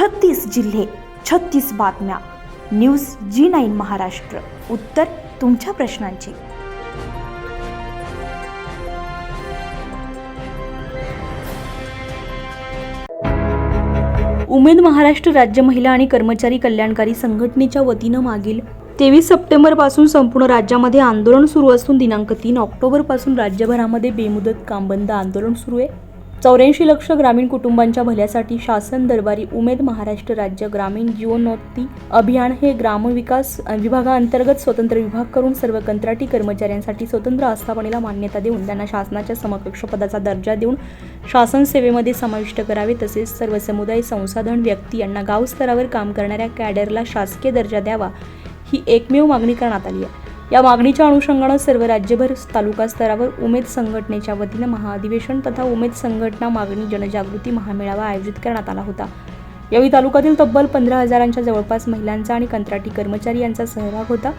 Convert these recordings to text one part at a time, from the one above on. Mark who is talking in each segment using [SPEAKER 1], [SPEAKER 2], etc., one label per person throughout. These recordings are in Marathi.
[SPEAKER 1] छत्तीस जिल्हे छत्तीस बातम्या. News G nine Maharashtra. उत्तर तुमच्या प्रश्नांची. उमेद महाराष्ट्र राज्य महिला आणि कर्मचारी कल्याणकारी संघटनेच्या वतीनं मागील तेवीस सप्टेंबरपासून संपूर्ण राज्यामध्ये आंदोलन सुरू असून दिनांक तीन ऑक्टोबरपासून राज्यभरामध्ये बेमुदत काम बंद आंदोलन सुरू आहे. चौऱ्याऐंशी लक्ष ग्रामीण कुटुंबांच्या भल्यासाठी शासन दरबारी उमेद महाराष्ट्र राज्य ग्रामीण जीवनोत्ती अभियान हे ग्रामविकास विभागाअंतर्गत स्वतंत्र विभाग करून सर्व कंत्राटी कर्मचाऱ्यांसाठी स्वतंत्र आस्थापनेला मान्यता देऊन त्यांना शासनाच्या समकक्ष पदाचा दर्जा देऊन शासन सेवेमध्ये समाविष्ट करावे तसेच सर्व समुदाय संसाधन व्यक्ती यांना गावस्तरावर काम करणाऱ्या कॅडरला शासकीय दर्जा द्यावा ही एकमेव मागणी करण्यात आली आहे. या मागणीच्या अनुषंगानं सर्व राज्यभर तालुका स्तरावर उमेद संघटनेच्या वतीनं महाअधिवेशन तथा उमेद संघटना मागणी जनजागृती महामेळावा आयोजित करण्यात आला होता. यावेळी तालुक्यातील तब्बल पंधरा हजारांच्या जवळपास महिलांचा आणि कंत्राटी कर्मचारी यांचा सहभाग होता.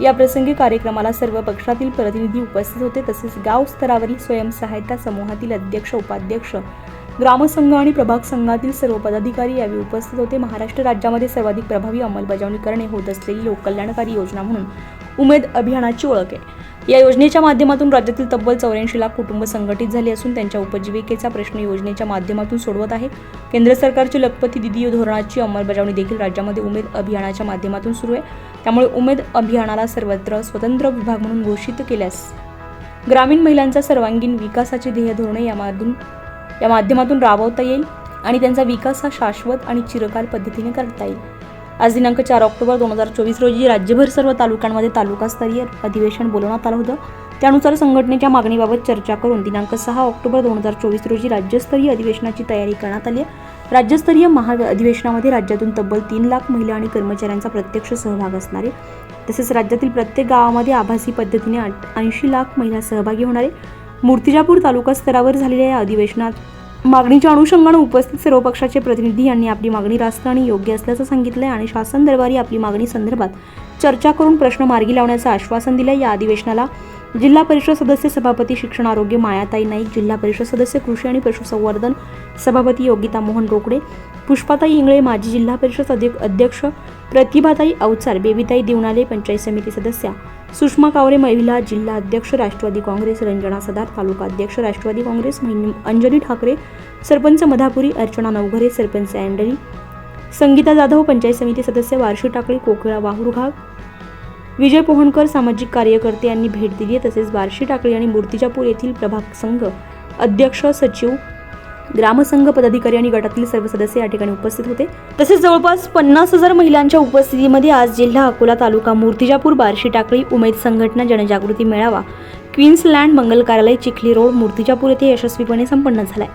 [SPEAKER 1] या प्रसंगी कार्यक्रमाला सर्व पक्षातील प्रतिनिधी उपस्थित होते. तसेच गाव स्तरावरील स्वयंसहायता समूहातील अध्यक्ष उपाध्यक्ष ग्रामसंघ आणि प्रभाग संघातील सर्व पदाधिकारी यावेळी उपस्थित होते. महाराष्ट्र राज्यामध्ये सर्वाधिक प्रभावी अंमलबजावणी करणे होत असलेली लोककल्याणकारी योजना म्हणून उमेद अभियानाची ओळख आहे. या योजनेच्या माध्यमातून राज्यातील तब्बल चौऱ्याऐंशी लाख कुटुंब संघटित झाले असून त्यांच्या उपजीविकेचा प्रश्न योजनेच्या माध्यमातून सोडवत आहे. केंद्र सरकारची लखपती दिदी धोरणाची अंमलबजावणी देखील राज्यामध्ये उमेद अभियानाच्या माध्यमातून सुरू आहे. त्यामुळे उमेद अभियानाला सर्वत्र स्वतंत्र विभाग म्हणून घोषित केल्यास ग्रामीण महिलांचा सर्वांगीण विकासाचे ध्येय धोरणे यामधून या माध्यमातून राबवता येईल आणि त्यांचा विकास हा शाश्वत आणि चिरकाल पद्धतीने करता येईल. आज दिनांक चार ऑक्टोबर दोन हजार चोवीस रोजी राज्यभर सर्व तालुक्यांमध्ये तालुकास्तरीय अधिवेशन बोलवण्यात आलं होतं. त्यानुसार संघटनेच्या मागणीबाबत चर्चा करून दिनांक सहा ऑक्टोबर दोन हजार चोवीस रोजी राज्यस्तरीय अधिवेशनाची तयारी करण्यात आली आहे. राज्यस्तरीय महा अधिवेशनामध्ये राज्यातून तब्बल तीन लाख महिला आणि कर्मचाऱ्यांचा प्रत्यक्ष सहभाग असणार आहे. तसेच राज्यातील प्रत्येक गावामध्ये आभासी पद्धतीने ऐंशी लाख महिला सहभागी होणार आहे. मूर्तिजापूर तालुका स्तरावर झालेल्या या अधिवेशनात मागणीच्या अनुषंगानं उपस्थित सर्व पक्षाचे प्रतिनिधी यांनी आपली मागणी रास्त आणि योग्य असल्याचं सांगितलंय आणि शासन दरबारी आपली मागणी संदर्भात चर्चा करून प्रश्न मार्गी लावण्याचं आश्वासन दिलं या अधिवेशनाला जिल्हा परिषद सदस्य सभापती शिक्षण आरोग्य मायाताई नाईक जिल्हा परिषद सदस्य कृषी आणि पशुसंवर्धन सभापती योगिता मोहन रोकडे पुष्पाताई इंगळे माजी जिल्हा परिषद अध्यक्ष अध्यक्ष प्रतिभाताई अवचार बेबीताई दिवणाले पंचायत समिती सदस्या सुषमा कावरे महिला जिल्हा अध्यक्ष राष्ट्रवादी काँग्रेस रंजना सदार तालुका अध्यक्ष राष्ट्रवादी काँग्रेस अंजली ठाकरे सरपंच मधापुरी अर्चना नवघरे सरपंच अँडली संगीता जाधव पंचायत समिती सदस्य वार्षी टाकळी कोकिळा वाहुरघाग विजय पोहणकर सामाजिक कार्यकर्ते यांनी भेट दिली आहे. तसेच बार्शी टाकळी आणि मूर्तिजापूर येथील प्रभाग संघ अध्यक्ष सचिव ग्रामसंघ पदाधिकारी आणि गटातील सर्व सदस्य या ठिकाणी उपस्थित होते. तसेच जवळपास पन्नास हजार महिलांच्या उपस्थितीमध्ये आज जिल्हा अकोला तालुका मूर्तिजापूर बार्शी टाकळी उमेद संघटना जनजागृती मेळावा क्वीन्सलँड मंगल कार्यालय चिखली रोड मूर्तिजापूर येथे यशस्वीपणे संपन्न झालाय.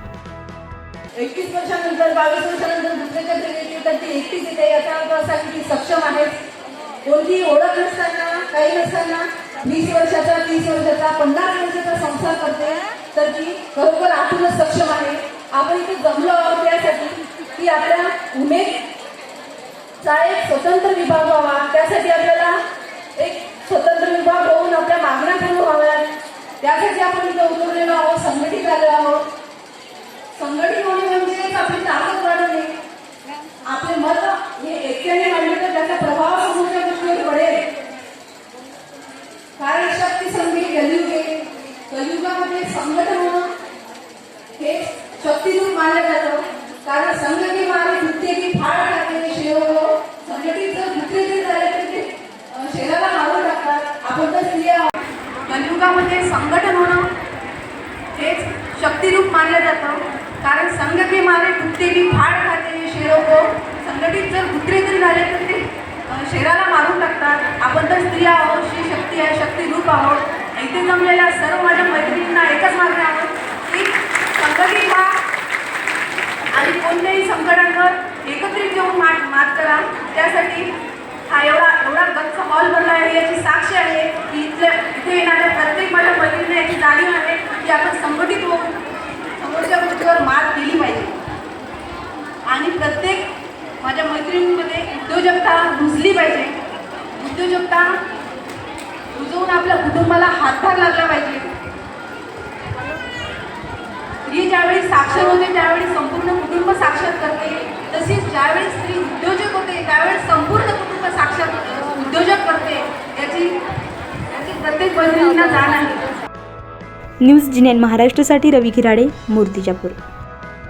[SPEAKER 2] एकतीस वर्षानंतर बावीस वर्षानंतर दुसऱ्याच्या ट्रेनिंग येतात ती एकटीच येते याचा अर्थ असा की ती सक्षम आहे. कोणती ओळख नसताना काही नसताना वीस वर्षाचा तीस वर्षाचा पन्नास वर्षाचा संसार करते तर ती खरोखर आतूनच सक्षम आहे. आपण इथे जमलो आहोत त्यासाठी की आपल्या उमेदचा एक स्वतंत्र विभाग व्हावा. त्यासाठी आपल्याला एक स्वतंत्र विभाग होऊन आपल्या मागण्या पूर्ण व्हाव्यात. त्यासाठी आपण इथे उतरलेलो आहोत संघटित आलो आहोत. शक्तीरूप मानलं जातं. कारण संघ के मारे की फाळ टाकलेले शेव संघटित जर नृत्य जर झाले तर ते अं, शेराला टाकतात. आपण तर स्त्रिया आहोत. कलियुगामध्ये संघटन होणं हेच शक्तिरूप मानलं जातं. कारण संघ के मारे कुत्ते की फाड खाते शेरो को संघटित जर कुत्रे जरी झाले तर ते शरीराला शेराला मारून टाकतात. आपण तर स्त्रिया आहोत श्री शक्ती आहे शक्तिरूप आहोत. इथे जमलेल्या सर्व माझ्या मैत्रिणींना एकच मागणे आहोत की संघटित व्हा आणि कोणत्याही संकटांवर एकत्रित येऊन मात मात करा त्यासाठी हा एवढा एवढा गच्च हॉल भरला आहे याची साक्ष आहे की इथल्या इथे येणाऱ्या प्रत्येक माझ्या मैत्रिणींना याची जाणीव आहे की आपण संघटित होऊन समोरच्या गोष्टीवर मात केली पाहिजे आणि प्रत्येक माझ्या मैत्रिणींमध्ये उद्योजकता रुजली पाहिजे. उद्योजकता रुजवून आपल्या कुटुंबाला हातभार लागला पाहिजे. स्त्री ज्यावेळी साक्षर होते त्यावेळी संपूर्ण कुटुंब साक्षर करते. तसेच ज्यावेळी स्त्री उद्योजक होते त्यावेळी संपूर्ण कुटुंब साक्षर उद्योजक करते. याची याची प्रत्येक बहिणींना जाण आहे.
[SPEAKER 1] न्यूज जिनेन महाराष्ट्रासाठी रवी खिराडे मूर्तिजापूर.